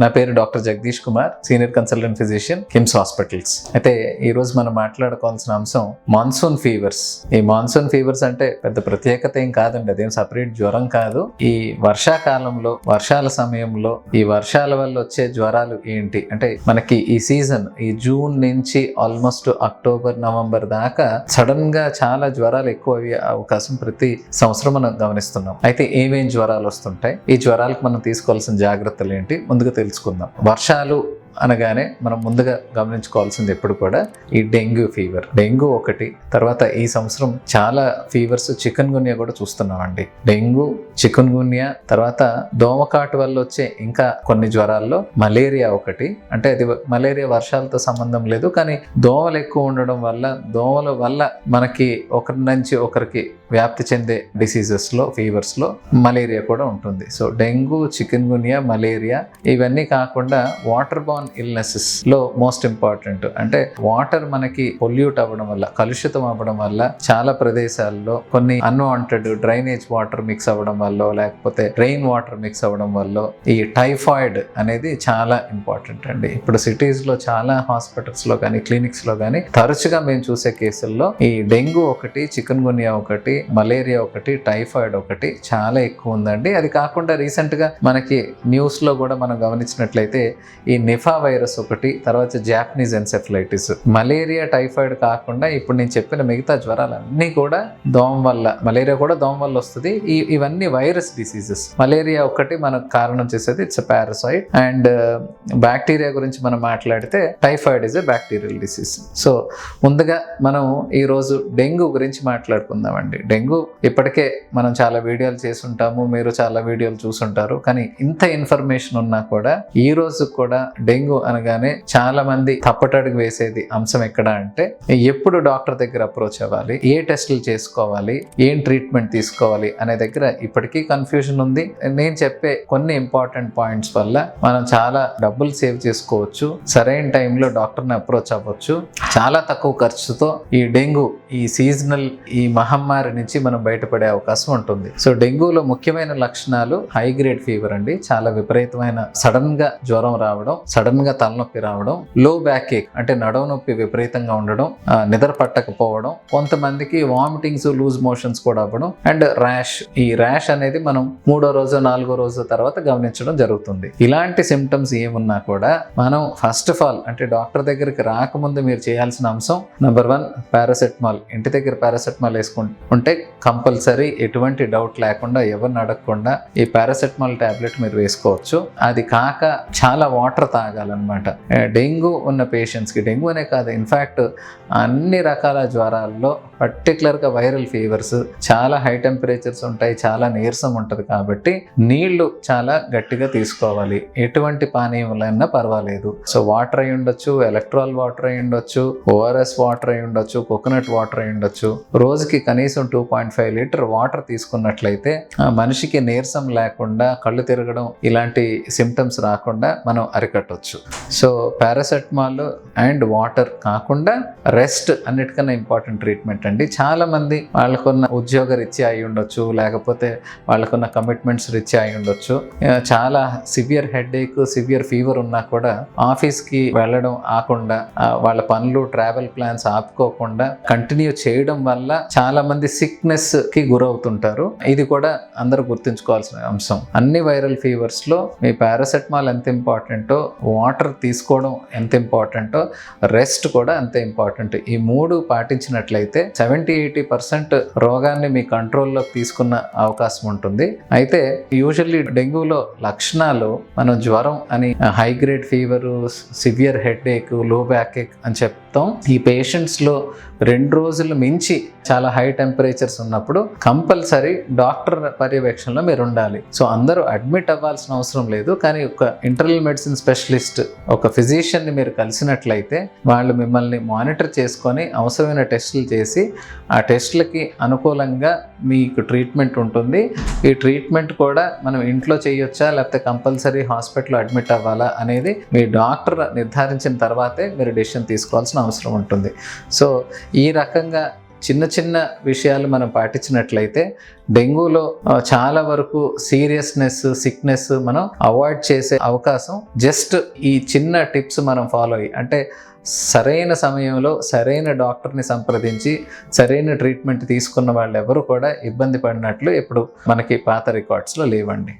నా పేరు doctor Jagadish Kumar senior consultant physician KIMS hospitals. అయితే ఈ రోజు మనం మాట్లాడుకోవాల్సిన అంశం మాన్సూన్ ఫీవర్స్. ఈ మాన్సూన్ ఫీవర్స్ అంటే పెద్ద ప్రత్యేకత ఏం కాదండి అదేం సపరేట్ జ్వరం కాదు. ఈ వర్షాకాలంలో వర్షాల సమయంలో ఈ వర్షాల వల్ల వచ్చే జ్వరాలు ఏంటి? అంటే మనకి ఈ సీజన్ ఈ జూన్ నుంచి ఆల్మోస్ట్ అక్టోబర్ నవంబర్ దాకా సడన్గా చాలా జ్వరాలు ఎక్కువ అయ్యే అవకాశం ప్రతి సంవత్సరం మనం గమనిస్తున్నాం. అయితే ఏమేం జ్వరాలు వస్తుంటాయి? ఈ జ్వరాలకు మనం తీసుకోవాల్సిన జాగ్రత్తలు ఏంటి? ముందుగా తెలుసు తెలుసుకుందాం. వర్షాలు అనగానే మనం ముందుగా గమనించుకోవాల్సింది ఎప్పుడు కూడా ఈ డెంగ్యూ ఫీవర్. డెంగ్యూ ఒకటి తర్వాత ఈ సంవత్సరం చాలా ఫీవర్స్ చికెన్ గున్యా కూడా చూస్తున్నామండి. డెంగ్యూ చికెన్ గున్యా తర్వాత దోమకాటు వల్ల వచ్చే ఇంకా కొన్ని జ్వరాల్లో మలేరియా ఒకటి. అంటే అది మలేరియా వర్షాలతో సంబంధం లేదు కానీ దోమలు ఎక్కువ ఉండడం వల్ల దోమల వల్ల మనకి ఒకరి నుంచి ఒకరికి వ్యాప్తి చెందే డిసీజెస్లో ఫీవర్స్లో మలేరియా కూడా ఉంటుంది. So dengue chikungunya malaria ఇవన్నీ కాకుండా వాటర్ బాన్ ఇల్నెసెస్లో మోస్ట్ ఇంపార్టెంట్ అంటే వాటర్ మనకి పొల్యూట్ అవ్వడం వల్ల కలుషితం అవ్వడం వల్ల చాలా ప్రదేశాల్లో కొన్ని అన్వాంటెడ్ డ్రైనేజ్ వాటర్ మిక్స్ అవ్వడం వల్ల లేకపోతే రెయిన్ వాటర్ మిక్స్ అవ్వడం వల్ల ఈ టైఫాయిడ్ అనేది చాలా ఇంపార్టెంట్ అండి. ఇప్పుడు సిటీస్లో చాలా హాస్పిటల్స్లో కానీ క్లినిక్స్లో కానీ తరచుగా మేము చూసే కేసుల్లో ఈ డెంగ్యూ ఒకటి చికెన్ గునియా ఒకటి మలేరియా ఒకటి టైఫాయిడ్ ఒకటి చాలా ఎక్కువ ఉందండి. అది కాకుండా రీసెంట్గా మనకి న్యూస్లో కూడా మనం గమనించినట్లయితే ఈ నిఫా వైరస్ ఒకటి తర్వాత జాపనీస్ ఎన్సెఫలైటిస్. మలేరియా టైఫాయిడ్ కాకుండా ఇప్పుడు నేను చెప్పిన మిగతా జ్వరాలన్నీ కూడా దోమ వల్ల మలేరియా కూడా దోమ వల్ల వస్తుంది. ఈ ఇవన్నీ వైరస్ డిసీజెస్. మలేరియా ఒకటి మనకు కారణం చేసేది ఇట్స్ పారాసైట్. అండ్ బ్యాక్టీరియా గురించి మనం మాట్లాడితే typhoid is a bacterial disease so ముందుగా మనం ఈరోజు డెంగ్యూ గురించి మాట్లాడుకుందామండి. డెంగ్యూ ఇప్పటికే మనం చాలా వీడియోలు చేసి ఉంటాము మీరు చాలా వీడియోలు చూసుంటారు. కానీ ఇంత ఇన్ఫర్మేషన్ ఉన్నా కూడా ఈ రోజు కూడా డెంగ్యూ అనగానే చాలా మంది తప్పటడుగు వేసేది అంశం ఎక్కడ అంటే ఎప్పుడు డాక్టర్ దగ్గర అప్రోచ్ అవ్వాలి ఏ టెస్టులు చేసుకోవాలి ఏం ట్రీట్మెంట్ తీసుకోవాలి అనే దగ్గర ఇప్పటికీ కన్ఫ్యూజన్ ఉంది. నేను చెప్పే కొన్ని ఇంపార్టెంట్ పాయింట్స్ వల్ల మనం చాలా డబ్బులు సేవ్ చేసుకోవచ్చు సరైన టైంలో డాక్టర్ని అప్రోచ్ అవ్వచ్చు. చాలా తక్కువ ఖర్చుతో ఈ డెంగ్యూ ఈ సీజనల్ ఈ మహమ్మారి నుంచి మనం బయటపడే అవకాశం ఉంటుంది. సో డెంగ్యూలో ముఖ్యమైన లక్షణాలు హై గ్రేడ్ ఫీవర్ అండి. చాలా విపరీతమైన సడన్గా జ్వరం రావడం సడన్ గా తలనొప్పి రావడం లో బ్యాక్ ఏక్ అంటే నడవ నొప్పి విపరీతంగా ఉండడం నిద్ర పట్టకపోవడం కొంతమందికి వామిటింగ్స్ లూజ్ మోషన్స్ కూడా అవ్వడం అండ్ ర్యాష్ ఈ ర్యాష్ అనేది మనం మూడో రోజు నాలుగో రోజు తర్వాత గమనించడం జరుగుతుంది. ఇలాంటి సిమ్టమ్స్ ఏమున్నా కూడా మనం ఫస్ట్ ఆఫ్ ఆల్ అంటే డాక్టర్ దగ్గరికి రాకముందు మీరు చేయాల్సిన అంశం నెంబర్ వన్ పారాసెటమాల్ ఇంటి దగ్గర పారాసెటమాల్ వేసుకుంటే కంపల్సరీ ఎటువంటి డౌట్ లేకుండా ఎవరిని అడగకుండా ఈ పారాసెటమాల్ టాబ్లెట్ మీరు వేసుకోవచ్చు. అది కాక చాలా వాటర్ రకాలన్నమాట డెంగ్యూ ఉన్న పేషెంట్స్కి డెంగ్యూ అనే కాదు ఇన్ఫ్యాక్ట్ అన్ని రకాల జ్వరాల్లో పర్టికులర్గా వైరల్ ఫీవర్స్ చాలా హై టెంపరేచర్స్ ఉంటాయి చాలా నీరసం ఉంటుంది కాబట్టి నీళ్ళు చాలా గట్టిగా తీసుకోవాలి. ఎటువంటి పానీయములైనా పర్వాలేదు. సో వాటర్ అయి ఉండొచ్చు ఎలక్ట్రాల్ వాటర్ అయి ఉండొచ్చు ఓఆర్ఎస్ వాటర్ అయి ఉండొచ్చు కోకోనట్ వాటర్ అయి ఉండొచ్చు. రోజుకి కనీసం two point five litre water తీసుకున్నట్లయితే ఆ మనిషికి నీరసం లేకుండా కళ్ళు తిరగడం ఇలాంటి సిమ్టమ్స్ రాకుండా మనం అరికట్టవచ్చు సో పారాసెటమాల్ అండ్ వాటర్ కాకుండా రెస్ట్ అన్నిటికన్నా ఇంపార్టెంట్ ట్రీట్మెంట్ అండి. చాలా మంది వాళ్ళకున్న ఉద్యోగ రీత్యా అయి ఉండొచ్చు లేకపోతే వాళ్ళకున్న కమిట్మెంట్స్ రీత్యా అయి ఉండొచ్చు. చాలా severe headache severe fever ఉన్నా కూడా ఆఫీస్కి వెళ్ళడం ఆకుండా వాళ్ళ పనులు ట్రావెల్ ప్లాన్స్ ఆపుకోకుండా కంటిన్యూ చేయడం వల్ల చాలా మంది సిక్నెస్కి గురవుతుంటారు. ఇది కూడా అందరూ గుర్తుంచుకోవాల్సిన అంశం. అన్ని వైరల్ ఫీవర్స్లో మీ పారాసెటమాల్ ఎంత ఇంపార్టెంటో వాటర్ తీసుకోవడం ఎంత ఇంపార్టెంటో రెస్ట్ కూడా అంతే ఇంపార్టెంట్. ఈ మూడు పాటించినట్లయితే సెవెంటీ ఎయిటీ పర్సెంట్ రోగాన్ని మీ కంట్రోల్లోకి తీసుకున్న అవకాశం ఉంటుంది. అయితే యూజువల్లీ డెంగ్యూలో లక్షణాలు మనం జ్వరం అని హై గ్రేడ్ ఫీవరు సివియర్ హెడ్ ఏక్లో బ్యాక్ ఏక్ అని మొత్తం ఈ పేషెంట్స్లో రెండు రోజులు మించి చాలా హై టెంపరేచర్స్ ఉన్నప్పుడు కంపల్సరీ డాక్టర్ పర్యవేక్షణలో మీరు ఉండాలి. సో అందరూ అడ్మిట్ అవ్వాల్సిన అవసరం లేదు. కానీ ఒక ఇంటర్నల్ మెడిసిన్ స్పెషలిస్ట్ ఒక ఫిజిషియన్ని మీరు కలిసినట్లయితే వాళ్ళు మిమ్మల్ని మానిటర్ చేసుకొని అవసరమైన టెస్టులు చేసి ఆ టెస్టులకి అనుకూలంగా మీకు ట్రీట్మెంట్ ఉంటుంది. ఈ ట్రీట్మెంట్ కూడా మనం ఇంట్లో చేయొచ్చా? లేకపోతే కంపల్సరీ హాస్పిటల్లో అడ్మిట్ అవ్వాలా? అనేది మీ డాక్టర్ నిర్ధారించిన తర్వాతే మీరు డెసిషన్ తీసుకోవాల్సిన అవసరం ఉంటుంది. సో ఈ రకంగా చిన్న చిన్న విషయాలు మనం పాటించినట్లయితే డెంగ్యూలో చాలా వరకు సీరియస్నెస్ సిక్నెస్ మనం అవాయిడ్ చేసే అవకాశం జస్ట్ ఈ చిన్న టిప్స్ మనం ఫాలో అయ్యి అంటే సరైన సమయంలో సరైన డాక్టర్ని సంప్రదించి సరైన ట్రీట్మెంట్ తీసుకున్న వాళ్ళు ఎవరు కూడా ఇబ్బంది పడినట్లు ఇప్పుడు మనకి పాత రికార్డ్స్లో లేవండి.